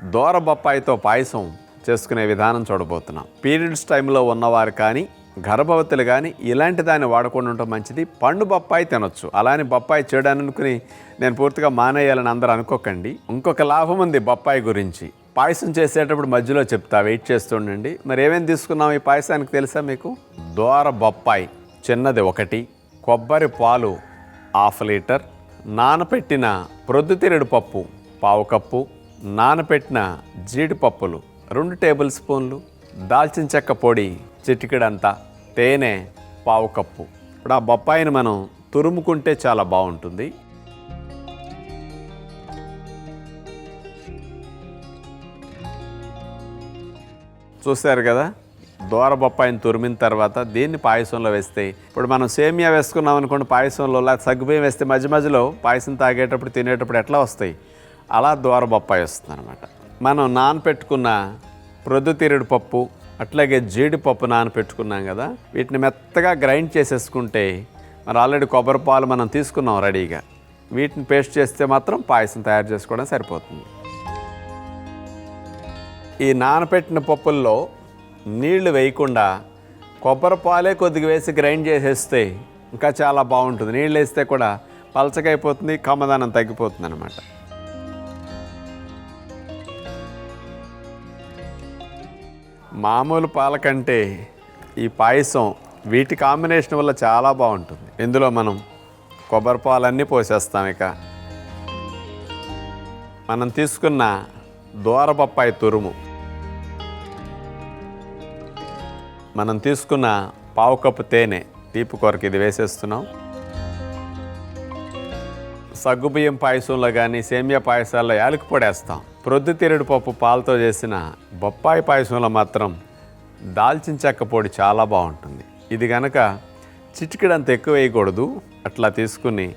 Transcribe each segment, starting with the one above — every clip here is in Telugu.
దోర బొప్పాయితో పాయసం చేసుకునే విధానం చూడబోతున్నాం. పీరియడ్స్ టైంలో ఉన్నవారు కానీ గర్భవతులు కానీ ఇలాంటి దాన్ని వాడకుండా ఉండటం మంచిది. పండు బొప్పాయి తినొచ్చు. అలానే బొప్పాయి చేయడానికి అనుకుని నేను పూర్తిగా మానేయాలని అందరూ అనుకోకండి. ఇంకొక లాభం ఉంది బొప్పాయి గురించి. పాయసం చేసేటప్పుడు మధ్యలో చెప్తా వెయిట్ చేస్తుండండి మరి ఏమేమి తీసుకున్నాం ఈ పాయసానికి తెలుసా మీకు? దోర బొప్పాయి చిన్నది ఒకటి కొబ్బరి పాలు హాఫ్ లీటర్ నానపెట్టిన ప్రొద్దుతిరుడు పప్పు పావు కప్పు నానపెట్టిన జీడిపప్పులు రెండు టేబుల్ స్పూన్లు దాల్చిన చెక్క పొడి చిటికెడంతా తేనె పావు కప్పు. ఇప్పుడు ఆ బొప్పాయిని మనం తురుముకుంటే చాలా బాగుంటుంది. చూశారు కదా? దోర బొప్పాయిని తురిమిన తర్వాత దీన్ని పాయసంలో వేస్తే ఇప్పుడు మనం సేమియా వేసుకున్నాం అనుకోండి పాయసంలో లేకపోతే సగ్గుబియ్యం వేస్తే మధ్య మధ్యలో పాయసం తాగేటప్పుడు తినేటప్పుడు ఎట్లా వస్తాయి? అలా ద్వార బొప్పాయి వస్తుంది అనమాట మనం నానపెట్టుకున్న ప్రొద్దుతీరుడు పప్పు అట్లాగే జీడిపప్పు నానపెట్టుకున్నాం కదా వీటిని మెత్తగా గ్రైండ్ చేసేసుకుంటే మరి ఆల్రెడీ కొబ్బరి పాలు మనం తీసుకున్నాం రెడీగా. వీటిని పేస్ట్ చేస్తే మాత్రం పాయసం తయారు చేసుకోవడం సరిపోతుంది. ఈ నానపెట్టిన పప్పుల్లో నీళ్ళు వేయకుండా కొబ్బరి పాలే కొద్దిగా వేసి గ్రైండ్ చేసేస్తే ఇంకా చాలా బాగుంటుంది. నీళ్ళు వేస్తే కూడా పలచగా అయిపోతుంది కమ్మదనం తగ్గిపోతుంది అనమాట మామూలు పాల కంటే ఈ పాయసం వీటి కాంబినేషన్ వల్ల చాలా బాగుంటుంది. ఇందులో మనం కొబ్బరి పాలన్నీ పోసేస్తాం ఇక. మనం తీసుకున్న దూరబొప్పాయి తురుము. మనం తీసుకున్న పావు కప్పు తేనె తీపి కొరకు ఇది వేసేస్తున్నాం. సగ్గుబియ్యం పాయసంలో కానీ సేమియా పాయసాల్లో యాలకు పొడేస్తాం. ప్రొద్దుతిరుడు పప్పు పాలతో చేసిన బొప్పాయి పాయసంలో మాత్రం దాల్చిన చెక్క పొడి చాలా బాగుంటుంది. ఇది కనుక చిటికిడంత ఎక్కువ వేయకూడదు. అట్లా తీసుకుని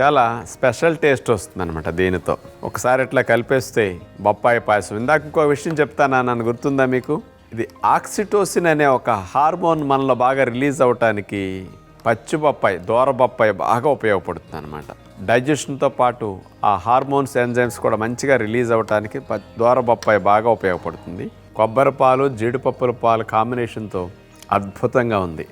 చాలా స్పెషల్ టేస్ట్ వస్తుందన్నమాట దీనితో. ఒకసారి ఇట్లా కలిపేస్తే బొప్పాయి పాయసం. ఇందాక ఇంకో విషయం చెప్తానా నన్ను గుర్తుందా మీకు? ఇది ఆక్సిటోసిన్ అనే ఒక హార్మోన్ మనలో బాగా రిలీజ్ అవ్వటానికి పచ్చి బొప్పాయి దూర బొప్పాయి బాగా ఉపయోగపడుతుంది అనమాట డైజెషన్తో పాటు ఆ హార్మోన్స్ ఎంజైమ్స్ కూడా మంచిగా రిలీజ్ అవ్వటానికి ప దూర బొప్పాయి బాగా ఉపయోగపడుతుంది. కొబ్బరి పాలు జీడిపప్పుల పాలు కాంబినేషన్తో అద్భుతంగా ఉంది.